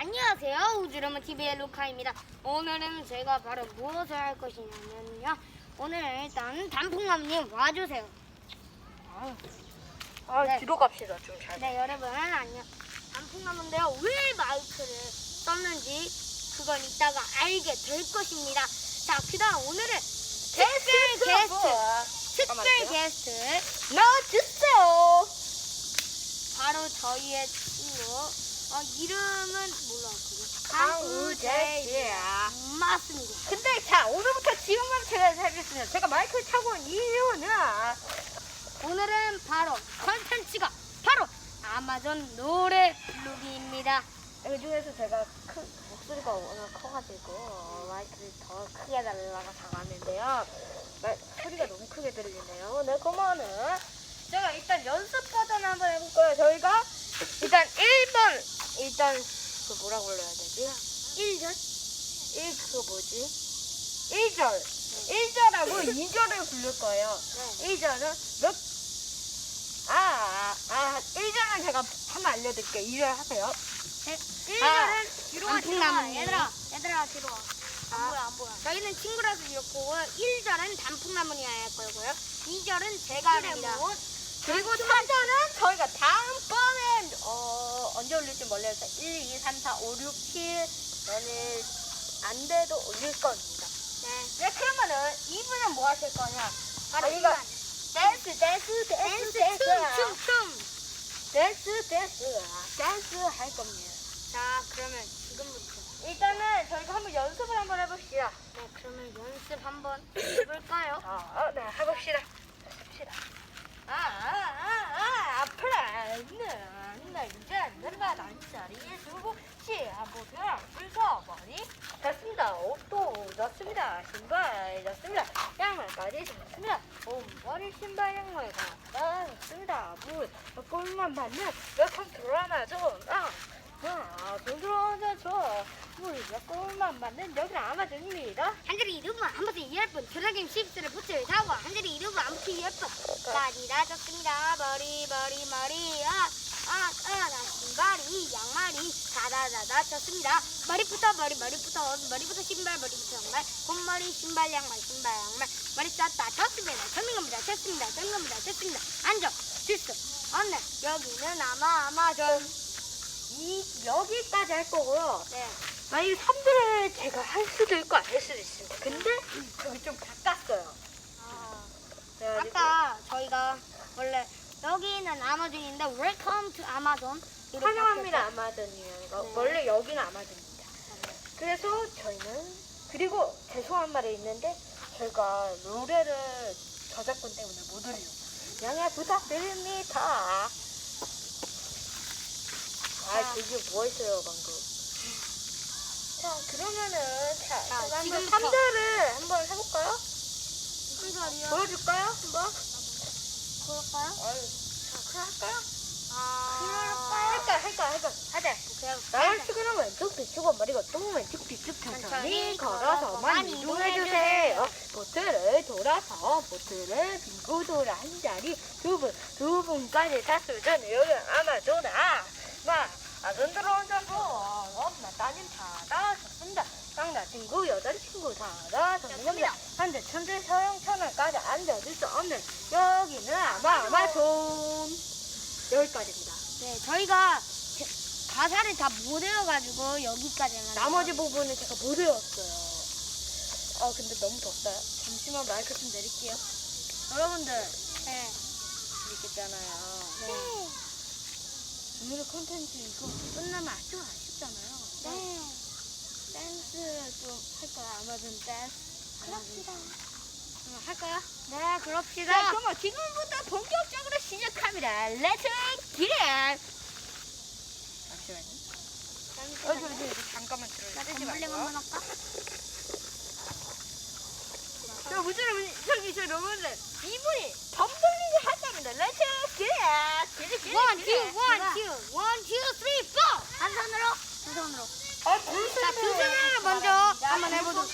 안녕하세요. 우주로마 TV의 루카입니다. 오늘은 제가 바로 무엇을 할 것이냐면요. 오늘 일단 단풍나무님 와주세요. 아 네. 뒤로 갑시다 좀 잘. 네, 여러분 안녕. 단풍나무인데요. 왜 마이크를 썼는지 그건 이따가 알게 될 것입니다. 자, 그 다음 오늘은 특별 게스트, 특별 게스트 넣어주세요. 바로 저희의 친구. 어, 이름은 몰라요. 강우재 씨야. 맞습니다. 근데 자 오늘부터 지금만 제가 해주겠습니다. 제가 마이크를 타고 온 이유는 오늘은 바로 컨텐츠가 바로 아마존 노래 부르기입니다. 그 중에서 제가 크, 목소리가 워낙 커가지고 어, 마이크를 더 크게 달라고 잡았는데요. 마, 소리가 너무 크게 들리네요. 네, 그러면은 제가 일단 연습 버전 한번 해볼까요? 저희가 일단 1번 일단 그 뭐라고 불러야 되지? 1절? 1 그거 뭐지? 1절 1절하고 2절을 부를 거예요. 네. 1절은 몇? 아, 아, 아 1절은 제가 한번 알려드릴게요. 2절 하세요. 네. 1절은 뒤로 와, 뒤로 와. 얘들아, 얘들아, 뒤로 와. 안 보여, 안 보여. 저희는 친구라서 이렇고, 1절은 단풍나무니가 할 거고요. 2절은 제가 합니다. 그리고 3절은 저희가 다음번에 어, 언제 올릴지 몰라서 1, 2, 3, 4, 5, 6, 7 연일 안 돼도 올릴 겁니다. 네. 네, 그러면은 이분은 뭐 하실 거냐? 바로 아, 이거 댄스, 댄스, 댄스, 댄스, 춤, 춤, 춤. 댄스, 댄스, 댄스 할 겁니다. 자, 그러면 지금부터. 일단은 저희가 한번 연습을 한번 해봅시다. 네, 그러면 연습 한번 해볼까요? 아, 어, 네, 해봅시다. 해봅시다. 아, 아, 아, 아, 앞으로 는 남자들과 남자리에 두고 시아보들 앞에서 머리 졌습니다. 옷도 졌습니다. 신발 졌습니다. 양말까지 졌습니다. 몸머리 신발 양말 다 졌습니다. 물 골만 받는 몇번 들어와나죠. 아, 아, 돈 들어와나죠. 물몇 골만 받는 여기는 아마존입니다. 한줄이 이름은 한 번에 이해할 분, 드라김 십스를 붙여 사고, 한줄이 이름은 안 붙여 이해할 분. 까지 다 졌습니다. 머리, 머리, 머리, 아, 아, 아, 나 신발이, 양말이, 다다다다 졌습니다. 머리부터 머리, 머리부터, 머리부터 신발, 머리부터 양말, 곰머리, 신발, 양말, 신발, 양말, 머리 쌌다 졌습니다. 전민 겁니다. 졌습니다. 전민 겁니다. 졌습니다. 앉아, 질수, 없네. 여기는 아마, 아마존. 이 여기까지 할 거고요. 네. 만약에 3대를 제가 할 수도 있고 안 할 수도 있습니다. 근데 저기 좀 바꿨어요. 아. 그래가지고 아까 저희가 원래 여기는 아마존인데 웰컴 투 아마존 이렇게 환영합니다 아마존이에요. 이거 네. 원래 여기는 아마존입니다. 그래서 저희는 그리고 죄송한 말이 있는데 저희가 노래를 저작권 때문에 못 올려요. 양해 부탁드립니다. 아, 자. 저기 뭐 했어요, 방금? 자, 그러면은, 자, 자, 제가 한번 지금부터. 3절을 한번 해볼까요? 한절이요? 보여줄까요? 한번? 그럴까요? 아유, 자, 그럼 할까요? 아. 할까, 할까, 할까. 하자. 그냥 나를 치고는 왼쪽 뒤치고 머리가 또 왼쪽 뒤쪽 천천히 걸어서만 이동해주세요. 보트를 돌아서 보트를 빙고 돌아 한 자리 두 분, 두 분까지 탔을 때는 여기 아마존아. 마, 아전 들어온다고. 엄마, 따님 다다 좋습니다. 쌍나 친구, 여자 친구 다다 좋습니다. 한대 천재 서영 천원까지 앉아줄 수 없는 여기는 아마 아마존. 여기까지입니다. 네, 저희가 제- 가사를 다 못 외워가지고 여기까지만. 나머지 부분은 제가 못 외웠어요. 아 근데 너무 덥어요. 잠시만 마이크 좀 내릴게요. 여러분들 네. 재밌겠잖아요. 네. 오늘의 콘텐츠 이거 끝나면 아주 아쉽잖아요. 네. 댄스 좀 할까요? 아마존 댄스. 그럽시다. 그럼 할까요? 네, 자 그럽시다. 그러면 지금부터 본격적으로 시작합니다. 렛츠 기릿! 잠시만요. 어디 어디 어디 잠깐만 들어요. 덤블링 말고요. 한번 할까? 저 무슨 저기 저 여러분들 이분이 덤 원, 투, 원, 투, 원, 투, 쓰리, 포. 한 손으로, 두 손으로. 자, 두 손을 먼저 한번 해보도록.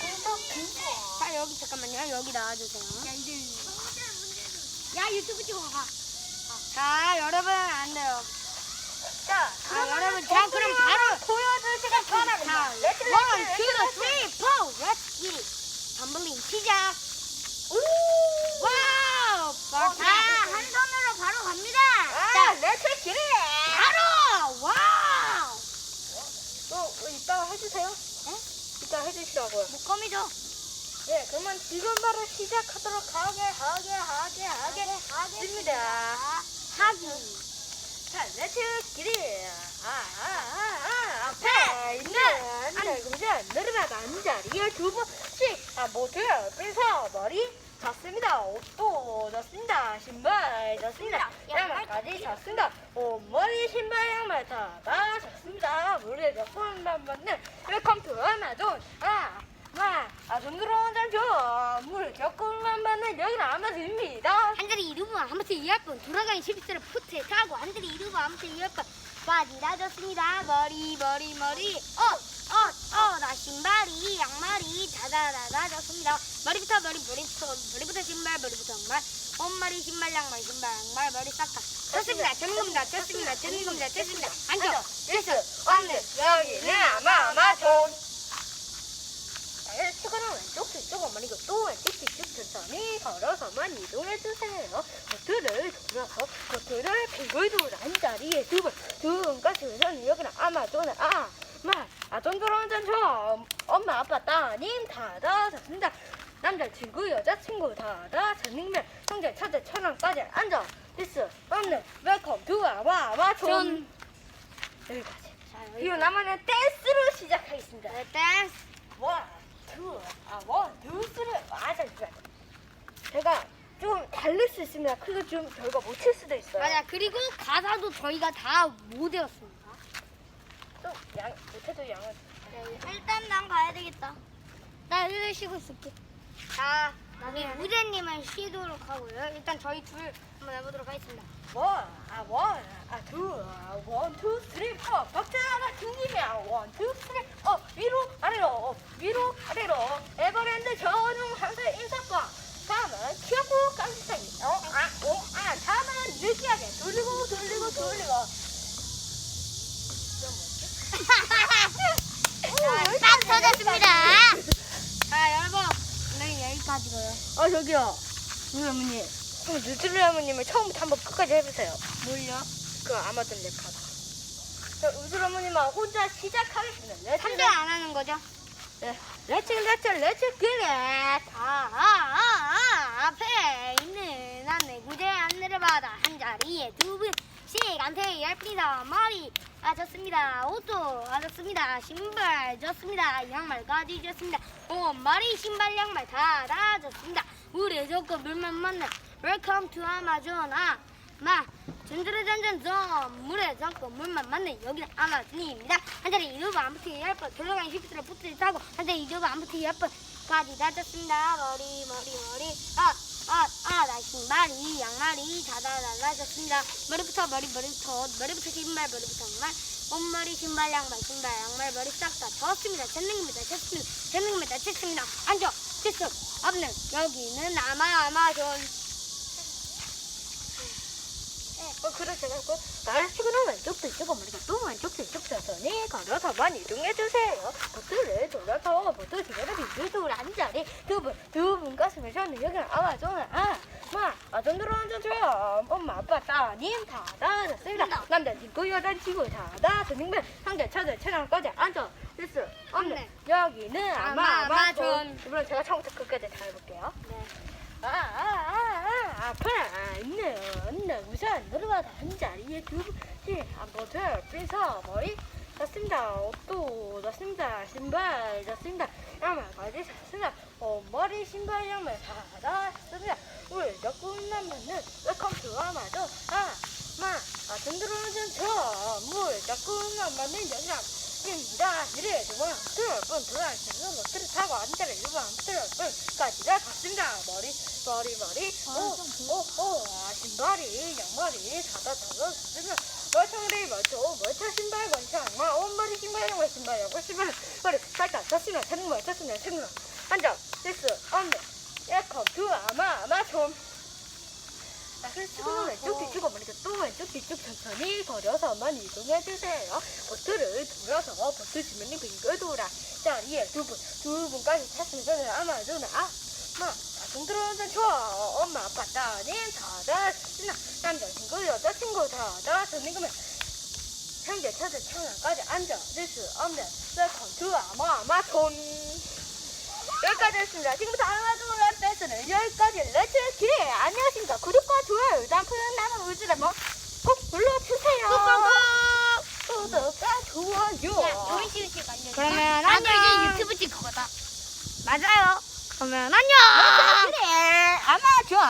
자, 여기 잠깐만요. 여기 야, 나와주세요. 이제. 야, 유튜브 찍어봐. 자, 여러분 안 돼요. 자, 아, 여러분, 자, 그럼 바로 보여줄 시간 자, 원, 투, 쓰리, 포. Let's get it. 덤블링 시작. 와우, 어, 다한 손으로 바로 갑니다. 아, 기리! 바로 와우. 또 어, 이따가 해주세요. 네? 이따 해주시라고요. 목검이죠. 네, 그러면 지금 바로 시작하도록 하게, 하게, 하게, 하게, 하겠습니다. 하기. 자, 기리! 아, 아, 아, 아, 앞에 있는 앉아, 그러자 내려가다 앉아리에 두 번씩, 아, 모두 옆에서 머리 졌습니다. 옷도 졌습니다. 신발 졌습니다. 양말까지 졌습니다. 옷머리, 신발, 양말 다다 졌습니다. 물에 몇 번만 맞는 웰컴 투 아마존. 아, 마, 아존 들어온 잔죠. 물 조금만 맞는 여기는 아마존입니다. 한자리 이름은 아무튼 이할 분 돌아가는 십수를 포트에 타고 한자리 이름은 아무튼 이할 분 빠지라졌습니다 머리 머리 머리 어어어나 신발이 양말이 다다다다 졌습니다 머리부터 머리 머리부터 머리부터 신발 머리부터 양말 옷머리 신발 양말 신발 양말 머리 싹다 좋습니다 되는 겁니다 좋습니다 되는 겁니다 됐습니다 앉아 됐어. 없는 여기는 아마존. 추가로 왼쪽 뒤쪽 어머니고 또 왼쪽 뒤쪽 천천히 걸어서만 이동해 주세요. 버튼을 돌아서 버튼을 빙글 돌 한 자리에 두 번, 두 번까지 우선 여기는 아마존은 아, 마, 아존 들어온 전처 엄마, 아빠, 따님 다 다 졌습니다. 남자친구, 여자친구 다다 전능면 형제, 처제, 천왕까지 앉아. 됐어. 없는 웰컴 투 아마존. 여기까지. 자 그리고 나만의 댄스로 시작하겠습니다. 댄스 원, 투, 아, 원, 투, 쓰리. 아, 잠시만. 제가 좀 다를 수 있습니다. 그리고 좀 결과 못칠 수도 있어요. 맞아 그리고 가사도 저희가 다 못 외웠습니다 좀 양, 못해도 양은. 네, 일단 난 가야 되겠다. 나 일을 쉬고 있을게. 자, 우리 우재님은 쉬도록 하고요. 일단 저희 둘 한번 해보도록 하겠습니다. 원, 아, 원, 아, 투, 아, 원, 투, 쓰리, 포. 박자 하나 중립이야. 원, 투, 쓰리. 어, 위로, 아래로, 어, 위로, 아래로. 에버랜드 전용 항상 인사과. 다음은 키워보 깡스타기. 어, 아, 오, 아, 다음은 느끼하게. 돌리고, 돌리고, 돌리고. 자, 딱 터졌습니다. 자, 여러분. 오늘 여기까지고요. 아 저기요 우리 어머니. 그럼 뉴트리 어머님을 처음부터 한번 끝까지 해보세요. 뭘요? 그 아마존 랩 가사 자 우슬 어머님만 혼자 시작하겠습니다. 렛츠 3절 안 하는 거죠? 네. 렛츠 렛츠 렛츠 기릿 아, 아, 아, 아, 앞에 있는 안내 구제 안내를 받아 한 자리에 두 분씩 안테 열피서 머리 아 좋습니다. 옷도 아 좋습니다. 신발 좋습니다. 양말까지 좋습니다. 옷 머리 신발 양말 다 다 좋습니다 물에 좋고 물만 맞는 웰컴 투 아마존 아마 전전전전전 물에 젖고 물만 맞는 여기는 아마존입니다 한 자리 이루고 아무튼 열번 돌아가는 휘프트를 포트를 타고 한 자리 이루고 아무튼 열번까지 다졌습니다 머리 머리 머리 아 아, 아, 나 신발이, 양말이 다다다다졌습니다. 머리부터 머리, 머리부터 옷, 머리부터 신발, 머리부터 양말, 옷머리, 신발, 양말, 신발, 양말, 머리 싹다 졌습니다. 졌는겁니다. 졌습니다. 졌는겁니다. 졌습니다. 앉아, 됐어. 없는, 여기는 아마, 아마존. 어 그래 제가 그 날씨구는 왼쪽 뒤쪽 어머니가 또 왼쪽 뒤쪽 천천히 걸어서만 이동해주세요. 버튼을 돌려서 버튼 주변에 빙글돌 한 자리. 두분두 분 가슴을 셨는 여기는 아마존은 아마 아존 들어온 전처럼 엄마 아빠 따님 다다 졌습니다. 남자 친구 여자 친구 다다 전능면 상대 차들 차량까지 앉아. 됐어. 없네. 여기는 아마 아마, 아마존. 이번엔 제가 처음부터 끝까지 다 해볼게요. 네. 아, 아, 아, 아, 아파. 있는, 우선 내려가다 한 자리에 두 분씩 한 번을 삐서 머리 졌습니다. 옷도 졌습니다. 신발 졌습니다. 양말까지 졌습니다. 어, 머리, 신발, 양말 다 졌습니다. 우리 조금만 맞는 웰컴 투 아마존. 아, 마, 아, 돈 들어오는 저물 맞는 여자. 입 니다. 이래 두번 두번 들어가시는 것들을 타고 앉아를 일번 들어까지 갔습니다. 머리 머리 머리 오오오 아, 신발이 양말이 다다 다다 쓰면 멀쩡리 멀쩡 멀쩡 신발 멀쩡 양말 온머리 신발 양말 신발 양말 신발 머리 살짝 거 쳤으면 되는 거 앉아 됐어 안돼 에컴 두 아마 아마 좀 지금은 왼쪽 뒤쪽 어머니가 또 왼쪽 뒤쪽 천천히 걸어서만 이동해주세요. 버튼을 돌려서 버튼 주면이 빙글 돌아. 자리에 두 분, 두 분까지 탔으면 저는 아마존은 아, 마, 가슴 들어도 좋아. 엄마, 아빠, 따님, 다다, 신나, 남자친구, 여자친구, 다다, 선생님은 형제, 처제, 청년까지 앉아줄 수 없는 웰컴 투 아마 아마 촌. 여기까지 했습니다. 지금부터 아마존 랩 댄스는 여기까지 렛츠 기! 안녕하십니까. 구독과 좋아요, 남편 나는 우주를 뭐꼭 눌러주세요. 구독과 좋아요. 야, 조인 씨 씨, 완전. 그러면 아, 그 안녕. 이제 유튜브 찍을 거다. 맞아요. 그러면 안녕. 그래. 아마 좋아.